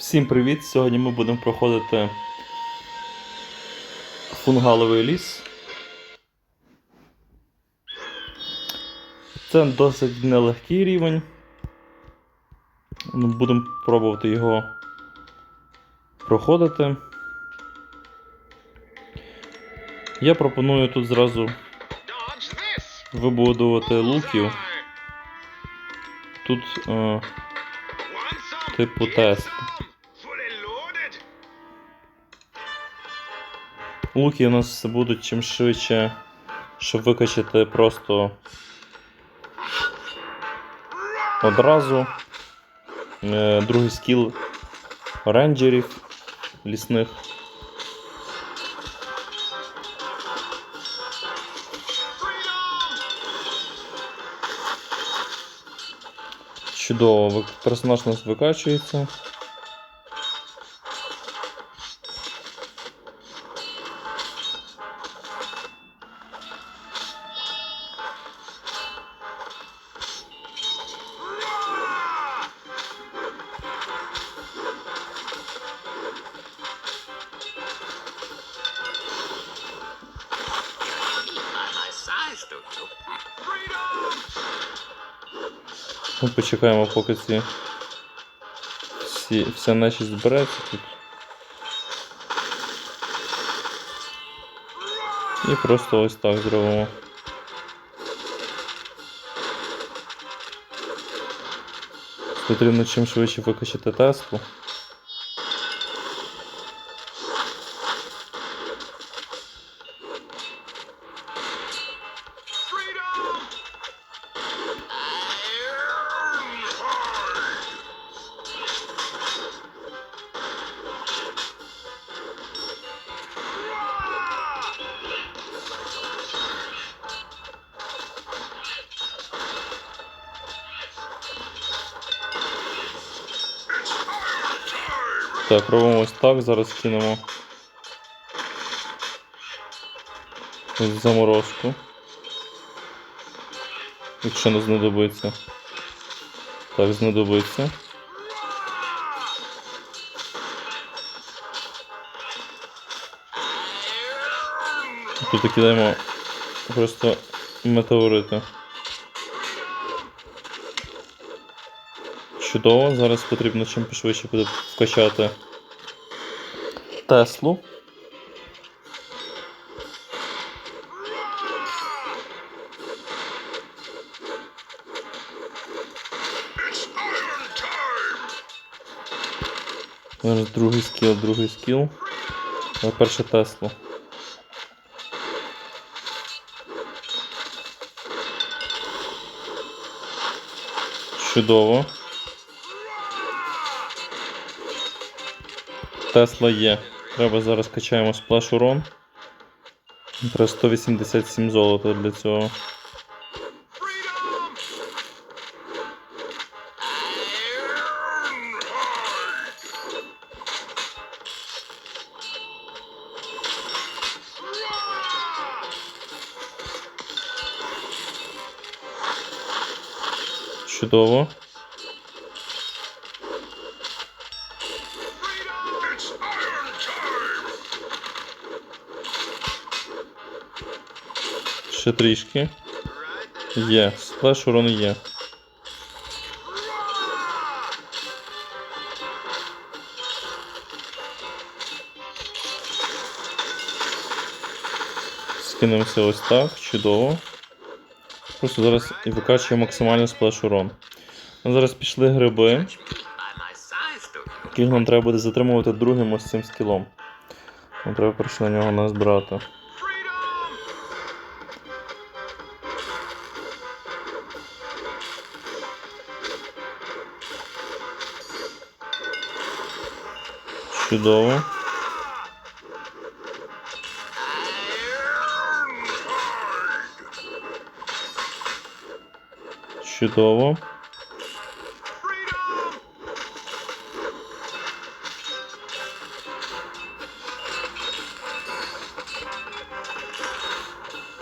Всім привіт! Сьогодні ми будемо проходити фунгаловий ліс. Це досить нелегкий рівень. Ну, Будемо пробувати його проходити. Я пропоную тут зразу вибудувати луків. Тут е, типу тест. Луки у нас будуть чим швидше, щоб викачати просто одразу. Е, Другий скіл рейнджерів лісних. Чудово, персонаж у нас викачується. Ми почекаємо, поки ці всі, вся нечість збереться тут. І просто ось так зробимо. Потрібно чим швидше викачати Теслу. Так, робимо ось так, зараз кинемо заморозку. Якщо не знадобиться. Так, знадобиться. Тут кидаємо просто метеорити. Чудово, зараз потрібно чим пошвидше буде вкачати Теслу. Зараз другий скіл, другий скіл. А перше Теслу. Чудово. Тесла є. Треба зараз качаємо сплеш урон. Треба 187 золота для цього. Чудово. Ще трішки. Є. Сплеш урон є. Скинемося ось так, чудово. Просто зараз і викачуємо максимальний сплеш урон. Ну, зараз пішли гриби, яких нам треба буде затримувати другим ось цим скілом. Нам треба перше на нього назбирати. Чудово. Чудово.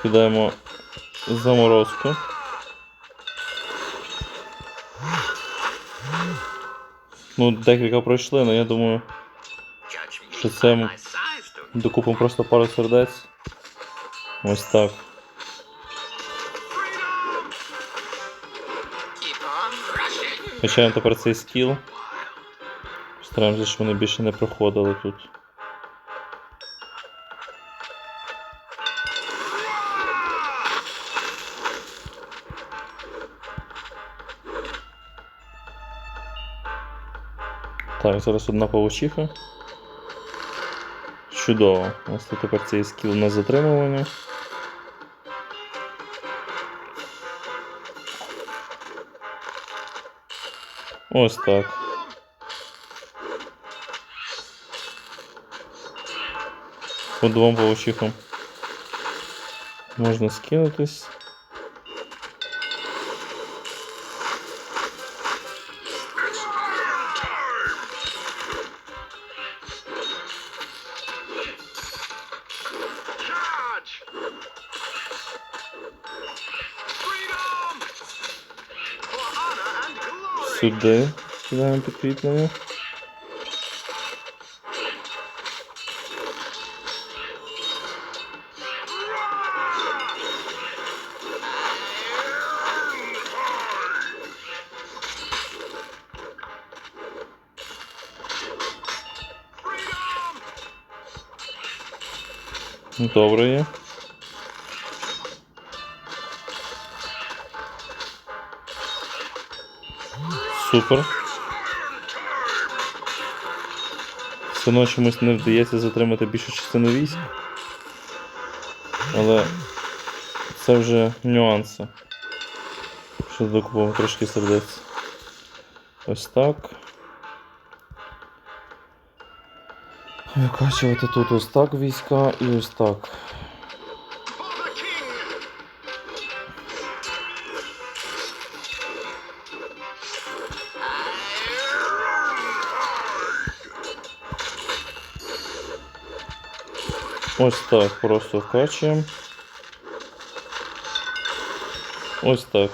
Кидаємо заморозку. Ну, декілька пройшли, але я думаю, Що це докупимо просто пару сердець. Ось так. Качаємо тепер цей скіл. Стараємося, щоб вони більше не проходили тут. Так, зараз одна павучиха. Чудово. У нас тут тепер цей скіл на затримування. Ось так. По двом паучихам. Можна скинутись. Сюди кидаємо підкріплення. Freedom! Добре є. Супер. Все одно чомусь не вдається затримати більшу частину військ. Але це вже нюанси. Що докупимо трошки сердець. Ось так. Викачувати тут ось так війська і ось так. Ось так просто вкачуємо. Ось так.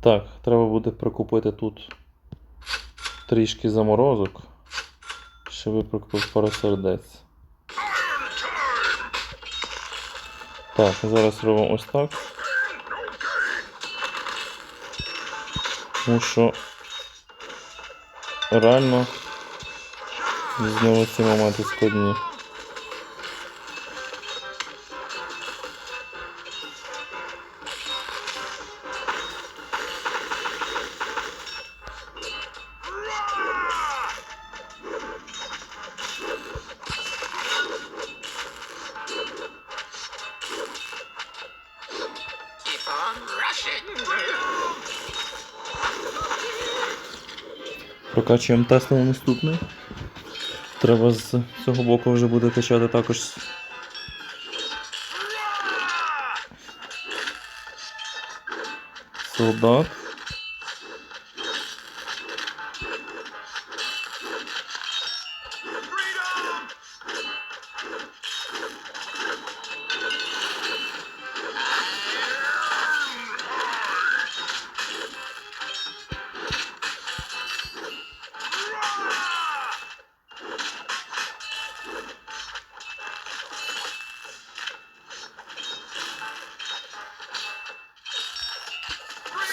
Так, треба буде прикупити тут трішки заморозок. Щоб я прикупив пару сердець. Так, зараз робимо ось так. Тому що реально знову ці моменти складні. Прокачуємо тест на наступний. Треба з цього боку вже буде качати також солдат.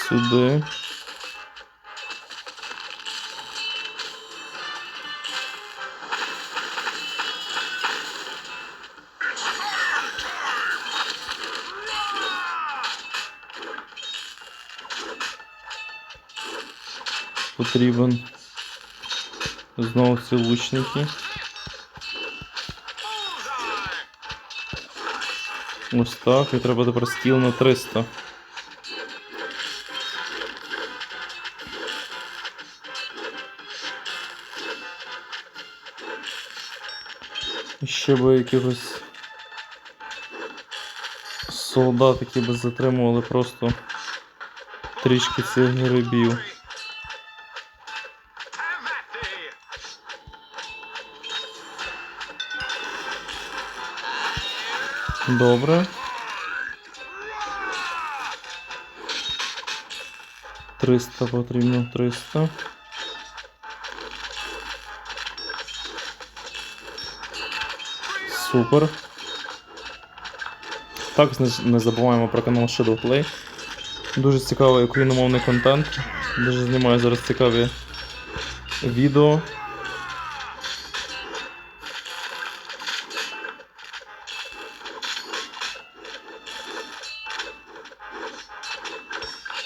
Сюди. Потрібен знову ці лучники. Ось так, і треба тепер скіл на 300. Ще би якихось солдат, які би затримували просто трішки цих грибів. Добре. Триста потрібно, триста. Супер. Так, не, забуваємо про канал Shadowplay. Дуже цікавий україномовний контент. Дуже знімаю зараз цікаві відео.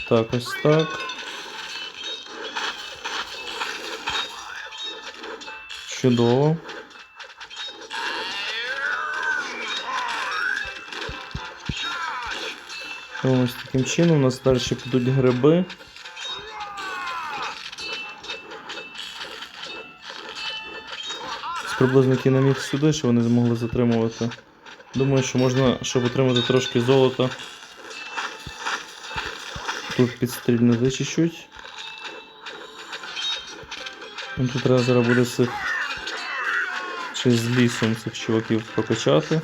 Так, ось так. Чудово. Ось таким чином у нас далі підуть гриби. З приблизно кіноміг сюди, що вони змогли затримувати. Думаю, що можна, щоб отримати трошки золота. Тут підстрільнути чуть-чуть. Ну, Тут треба зараз буде цих чи з лісом цих чуваків прокачати.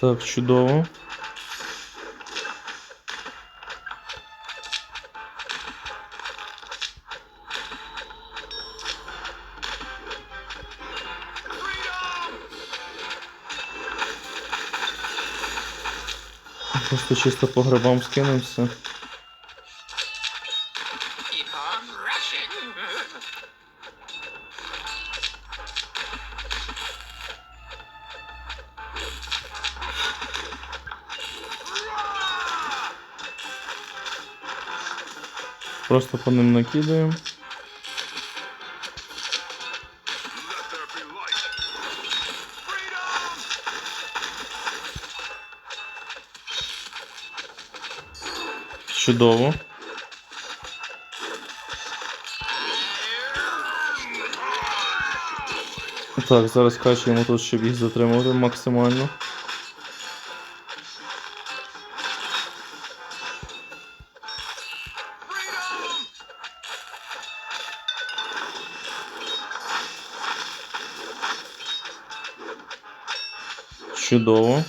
Так, чудово. Просто чисто по грибам скинемося. Просто по ним накидаємо. Чудово. Так, зараз качуємо тут, щоб їх затримувати максимально. Чудово.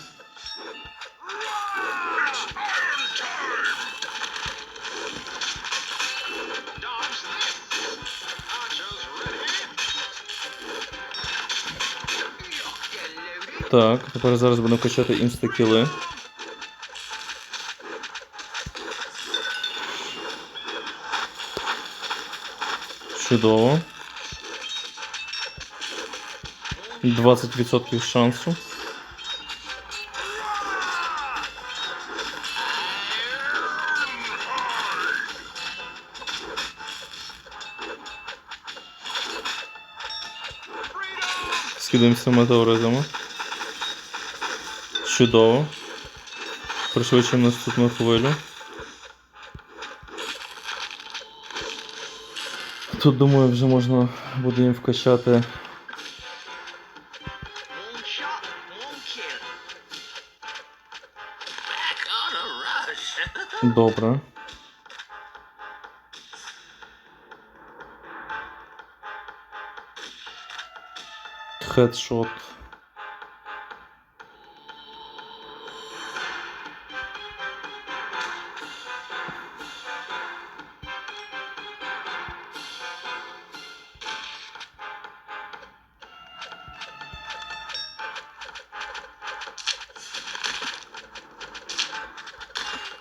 Так, тепер зараз будемо качати інстакіли. Чудово. 20% шансу. Скидаємося метеоризами. Чудово. Пришвидшуємо наступну хвилю. Тут, думаю, вже можна буде їм вкачати One Хедшот.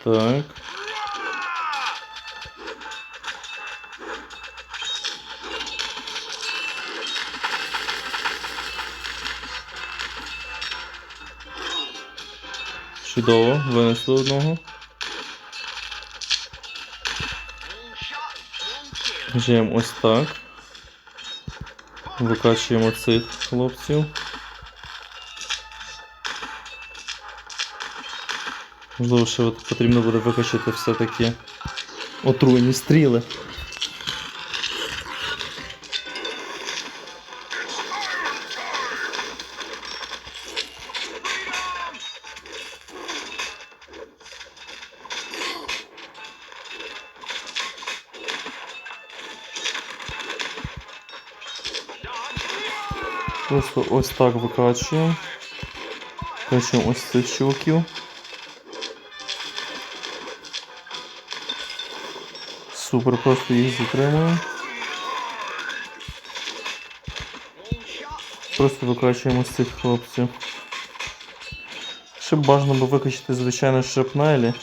Так. Чудово, винесли одного. Жіємо ось так. Викачуємо цих хлопців. Можливо, ще потрібно буде викачити все-таки отруйні стріли. Просто ось так викачуємо. Викачуємо ось цих чуваків. Супер, просто їх затримуємо. Просто викачуємо з цих хлопців. Ще бажано би викачати, звичайно, шрапнелі.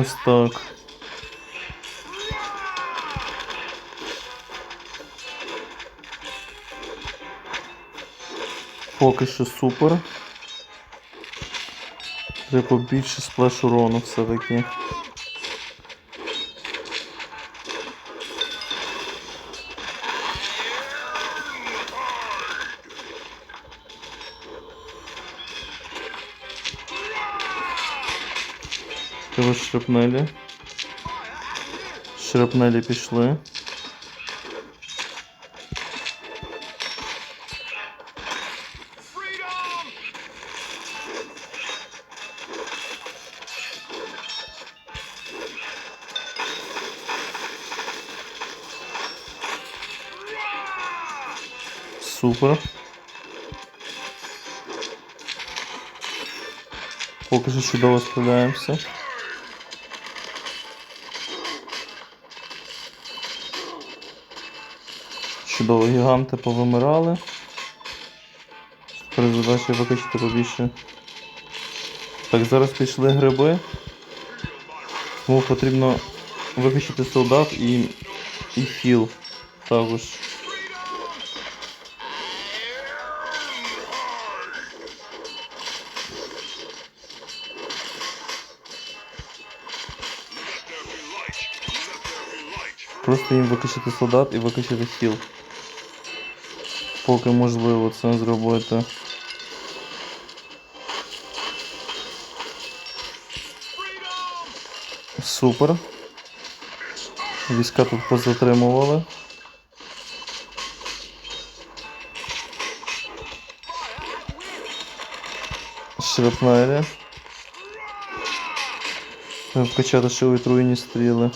Ось так. Поки що супер. Треба більше сплеш урону все-таки. Треба шрапнелі. Шрапнелі пішли. Freedom! Супер. Поки що чудово справляємося. Чудово, гіганти повимирали. Тепер задача викачати побільше. Так, зараз пішли гриби. Тому потрібно викачати солдат і, і хіл також. Просто їм викачати солдат і викачати хіл. Поки можливо це зробити. Супер. Війська тут позатримували. Шрапнелі. Вкачати ще отруєні стріли.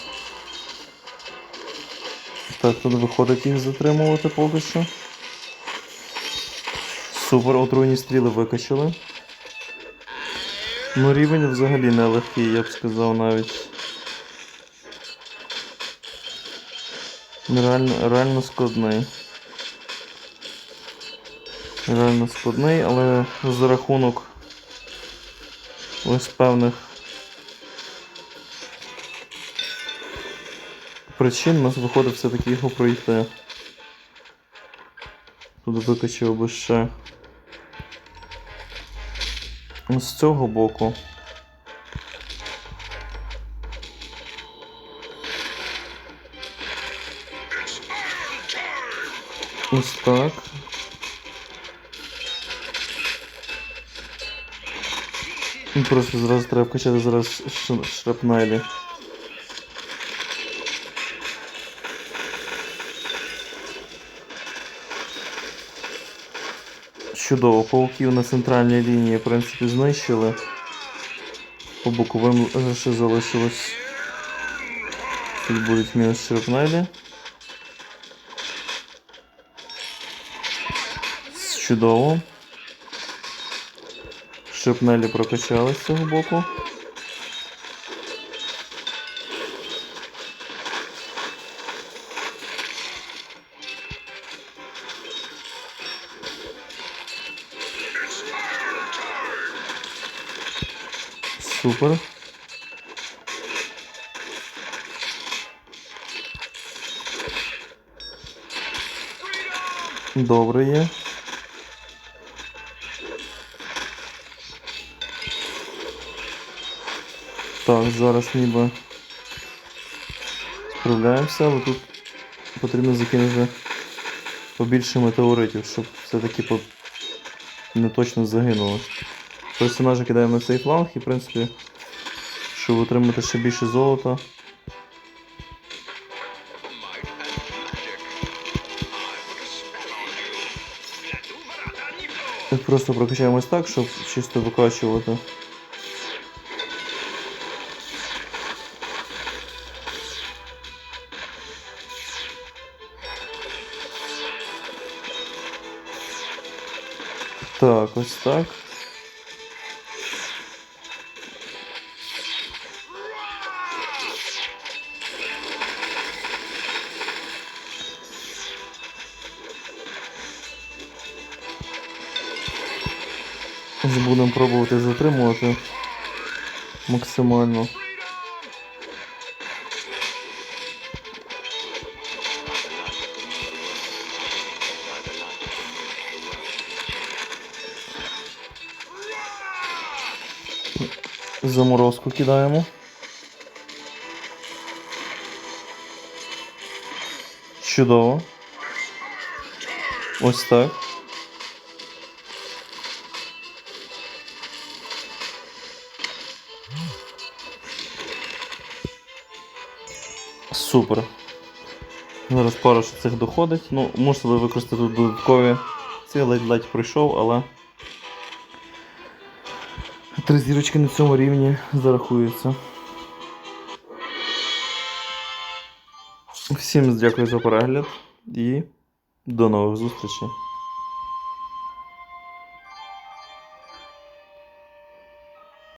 Так, тут виходить їх затримувати поки що. Супер, отруйні стріли викачали. Ну, рівень взагалі не легкий, я б сказав навіть. Реально, реально складний. Реально складний, але за рахунок ось певних причин у нас виходить все-таки його пройти. Тут викачав би ще з цього боку. Ось так. Ну, Просто зразу треба вкачати зараз шрапнелі. Чудово, пауків на центральній лінії, в принципі, знищили. По боковим ще залишилось. Тут будуть мінус шрапнелі. Чудово. Шрапнелі прокачали з цього боку. Супер. Добре є. Так, зараз ніби справляємося, але тут потрібно закинути побільше метеоритів, щоб все-таки по... не точно загинули. Персонажа кидаємо на цей фланг і, в принципі, щоб отримати ще більше золота. Might and magic. I put a spell on you. Для Дувара Просто прокачаємось так, щоб чисто викачувати. Так, ось так. Максимально. Заморозку кидаємо. Чудово. Ось так. Супер. Зараз пару що цих доходить. Ну, мусили використати додаткові. Це ледь-ледь пройшов, але. Три зірочки на цьому рівні зарахуються. Всім дякую за перегляд і до нових зустрічей.